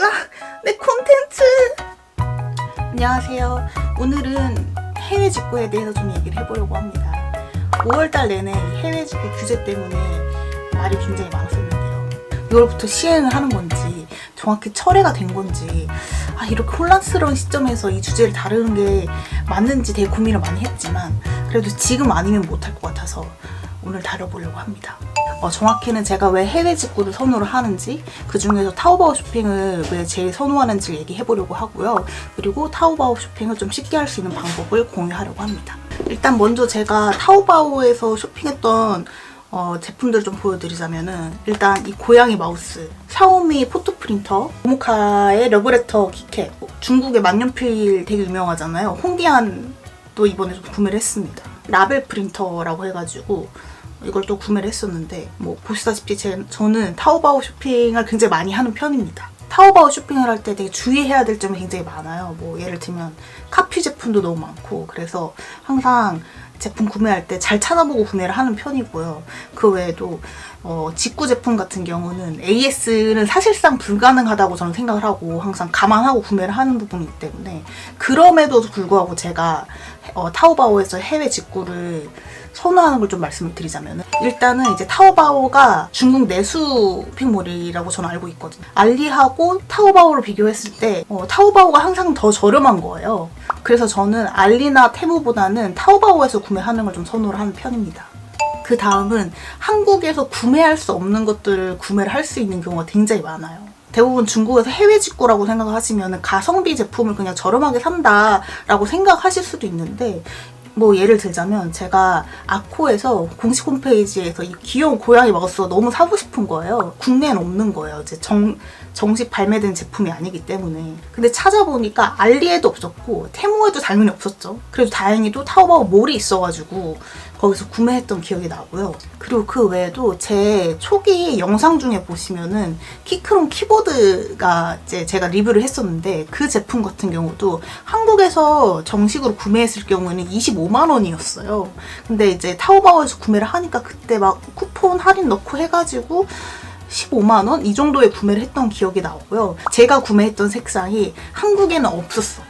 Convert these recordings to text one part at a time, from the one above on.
으아, 내 콘텐츠! 안녕하세요. 오늘은 해외 직구에 대해서 좀 얘기를 해보려고 합니다. 5월달 내내 이 해외 직구 규제 때문에 말이 굉장히 많았었는데요. 6월부터 시행을 하는 건지, 정확히 철회가 된 건지, 아, 이렇게 혼란스러운 시점에서 이 주제를 다루는 게 맞는지 되게 고민을 많이 했지만, 그래도 지금 아니면 못할 것 같아서 오늘 다뤄보려고 합니다. 어, 정확히는 제가 왜 해외 직구를 선호를 하는지, 그 중에서 타오바오 쇼핑을 왜 제일 선호하는지 얘기해보려고 하고요. 그리고 타오바오 쇼핑을 좀 쉽게 할 수 있는 방법을 공유하려고 합니다. 일단 먼저 제가 타오바오에서 쇼핑했던 어, 제품들 좀 보여드리자면은 일단 이 고양이 마우스, 샤오미 포토 프린터, 모모카의 러브레터 키캣, 뭐 중국의 만년필 되게 유명하잖아요. 홍디안도 이번에 좀 구매를 했습니다. 라벨 프린터라고 해가지고 이걸 또 구매를 했었는데 뭐 보시다시피 제, 저는 타오바오 쇼핑을 굉장히 많이 하는 편입니다. 타오바오 쇼핑을 할 때 되게 주의해야 될 점이 굉장히 많아요. 뭐 예를 들면 카피 제품도 너무 많고 그래서 항상 제품 구매할 때 잘 찾아보고 구매를 하는 편이고요. 그 외에도 어, 직구 제품 같은 경우는 AS는 사실상 불가능하다고 저는 생각을 하고 항상 감안하고 구매를 하는 부분이기 때문에 그럼에도 불구하고 제가 어, 타오바오에서 해외 직구를 선호하는 걸 좀 말씀을 드리자면 일단은 이제 타오바오가 중국 내수 쇼핑몰이라고 저는 알고 있거든요. 알리하고 타오바오를 비교했을 때 어, 타오바오가 항상 더 저렴한 거예요. 그래서 저는 알리나 테무보다는 타오바오에서 구매하는 걸 좀 선호를 하는 편입니다. 그 다음은 한국에서 구매할 수 없는 것들을 구매를 할 수 있는 경우가 굉장히 많아요. 대부분 중국에서 해외 직구라고 생각하시면 가성비 제품을 그냥 저렴하게 산다라고 생각하실 수도 있는데 뭐 예를 들자면 제가 아코에서 공식 홈페이지에서 이 귀여운 고양이 마우스가 너무 사고 싶은 거예요. 국내엔 없는 거예요. 이제 정, 정식 발매된 제품이 아니기 때문에. 근데 찾아보니까 알리에도 없었고 테무에도 당연히 없었죠. 그래도 다행히도 타오바오 몰이 있어가지고 거기서 구매했던 기억이 나고요. 그리고 그 외에도 제 초기 영상 중에 보시면은 키크롬 키보드가 이제 제가 리뷰를 했었는데 그 제품 같은 경우도 한국에서 정식으로 구매했을 경우에는 25만 원이었어요. 근데 이제 타오바오에서 구매를 하니까 그때 막 쿠폰 할인 넣고 해가지고 15만 원 이 정도에 구매를 했던 기억이 나고요. 제가 구매했던 색상이 한국에는 없었어.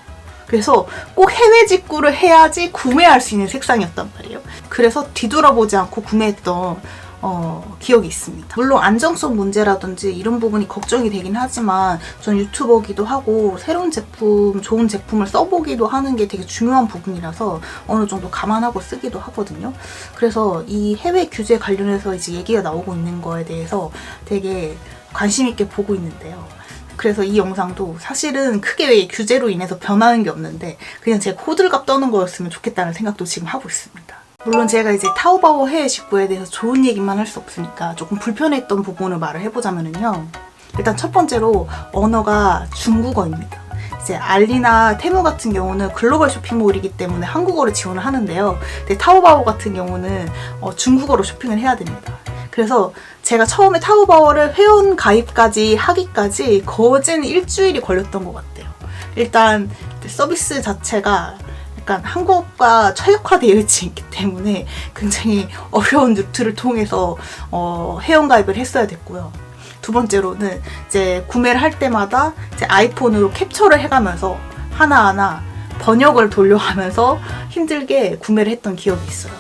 그래서 꼭 해외 직구를 해야지 구매할 수 있는 색상이었단 말이에요. 그래서 뒤돌아보지 않고 구매했던 어, 기억이 있습니다. 물론 안정성 문제라든지 이런 부분이 걱정이 되긴 하지만 전 유튜버기도 하고 새로운 제품, 좋은 제품을 써보기도 하는 게 되게 중요한 부분이라서 어느 정도 감안하고 쓰기도 하거든요. 그래서 이 해외 규제 관련해서 이제 얘기가 나오고 있는 거에 대해서 되게 관심 있게 보고 있는데요. 그래서 이 영상도 사실은 크게 규제로 인해서 변하는 게 없는데 그냥 제가 호들갑 떠는 거였으면 좋겠다는 생각도 지금 하고 있습니다. 물론 제가 이제 타오바오 해외 직구에 대해서 좋은 얘기만 할 수 없으니까 조금 불편했던 부분을 말을 해보자면요. 일단 첫 번째로 언어가 중국어입니다. 이제 알리나 테무 같은 경우는 글로벌 쇼핑몰이기 때문에 한국어를 지원을 하는데요. 근데 타오바오 같은 경우는 어, 중국어로 쇼핑을 해야 됩니다. 그래서 제가 처음에 타오바오를 회원 가입까지 하기까지 거진 일주일이 걸렸던 것 같아요. 일단 서비스 자체가 약간 한국과 최적화되어 있지 않기 때문에 굉장히 어려운 루트를 통해서 어, 회원가입을 했어야 됐고요. 두 번째로는 이제 구매를 할 때마다 이제 아이폰으로 캡처를 해가면서 하나하나 번역을 돌려가면서 힘들게 구매를 했던 기억이 있어요.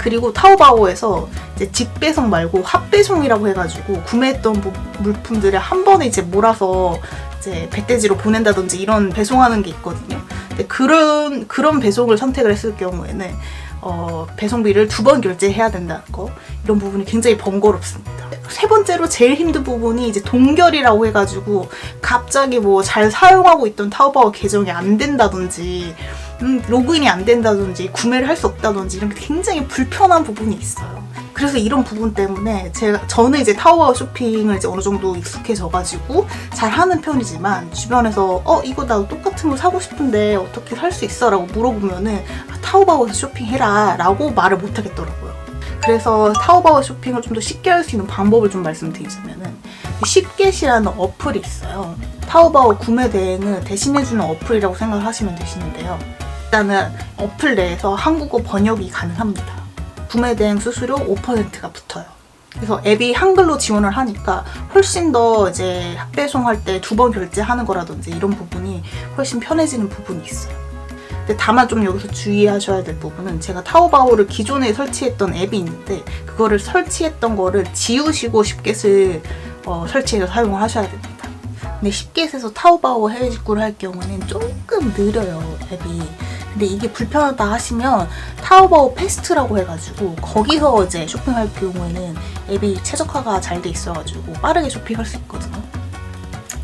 그리고 타오바오에서 이제 직배송 말고 합배송이라고 해가지고 구매했던 부- 물품들을 한 번에 이제 몰아서 이제 배대지로 보낸다든지 이런 배송하는 게 있거든요. 근데 그런 그런 배송을 선택을 했을 경우에는 어, 배송비를 두 번 결제해야 된다는 거 이런 부분이 굉장히 번거롭습니다. 세 번째로 제일 힘든 부분이 이제 동결이라고 해가지고 갑자기 뭐 잘 사용하고 있던 타오바오 계정이 안 된다든지 음, 로그인이 안 된다든지 구매를 할 수 없다든지 이런 게 굉장히 불편한 부분이 있어요. 그래서 이런 부분 때문에 제가 저는 이제 타오바오 쇼핑을 이제 어느 정도 익숙해져가지고 잘 하는 편이지만 주변에서 어 이거 나도 똑같은 거 사고 싶은데 어떻게 살 수 있어라고 물어보면은 아, 타오바오에서 쇼핑해라라고 말을 못 하겠더라고요. 그래서 타오바오 쇼핑을 좀 더 쉽게 할 수 있는 방법을 좀 말씀드리자면은 쉽게시라는 어플이 있어요. 타오바오 구매 대행을 대신해주는 어플이라고 생각을 하시면 되시는데요. 일단은 어플 내에서 한국어 번역이 가능합니다. 구매 대행 수수료 5%가 붙어요. 그래서 앱이 한글로 지원을 하니까 훨씬 더 이제 배송할 때 두 번 결제하는 거라든지 이런 부분이 훨씬 편해지는 부분이 있어요. 근데 다만 좀 여기서 주의하셔야 될 부분은 제가 타오바오를 기존에 설치했던 앱이 있는데 그거를 설치했던 거를 지우시고 쉽겟을 어, 설치해서 사용을 하셔야 됩니다. 근데 쉽겟에서 타오바오 해외 직구를 할 경우에는 조금 느려요 앱이. 근데 이게 불편하다 하시면 타오바오 패스트라고 해가지고 거기서 이제 쇼핑할 경우에는 앱이 최적화가 잘 돼 있어가지고 빠르게 쇼핑할 수 있거든요.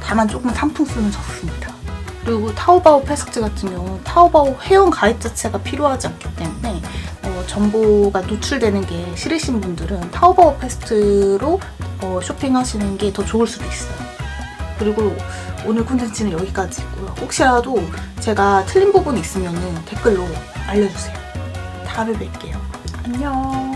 다만 조금 상품 수는 적습니다. 그리고 타오바오 패스트 같은 경우 타오바오 회원 가입 자체가 필요하지 않기 때문에 어, 정보가 노출되는 게 싫으신 분들은 타오바오 패스트로 어, 쇼핑하시는 게 더 좋을 수도 있어요. 그리고 오늘 콘텐츠는 여기까지고요. 혹시라도 제가 틀린 부분이 있으면 댓글로 알려주세요. 다음에 뵐게요. 안녕.